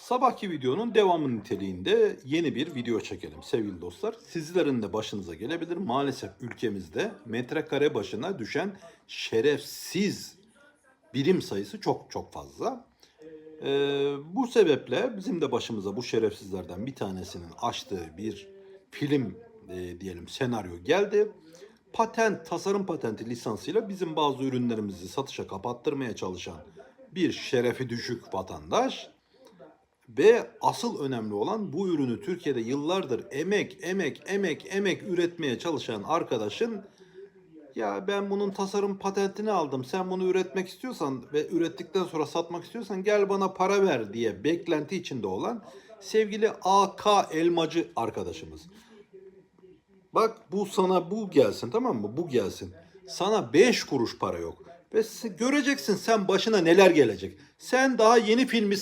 Sabahki videonun devamı niteliğinde yeni bir video çekelim sevgili dostlar. Sizlerin de başınıza gelebilir. Maalesef ülkemizde metrekare başına düşen şerefsiz birim sayısı çok çok fazla. Ee, bu sebeple bizim de başımıza bu şerefsizlerden bir tanesinin açtığı bir film e, diyelim senaryo geldi. Patent, tasarım patenti lisansıyla bizim bazı ürünlerimizi satışa kapattırmaya çalışan bir şerefi düşük vatandaş ve asıl önemli olan bu ürünü Türkiye'de yıllardır emek, emek, emek, emek üretmeye çalışan arkadaşın ya ben bunun tasarım patentini aldım. Sen bunu üretmek istiyorsan ve ürettikten sonra satmak istiyorsan gel bana para ver diye beklenti içinde olan sevgili AK Elmacı arkadaşımız. Bak bu sana bu gelsin tamam mı? Bu gelsin. Sana 5 kuruş para yok. Ve göreceksin sen başına neler gelecek. Sen daha yeni filmi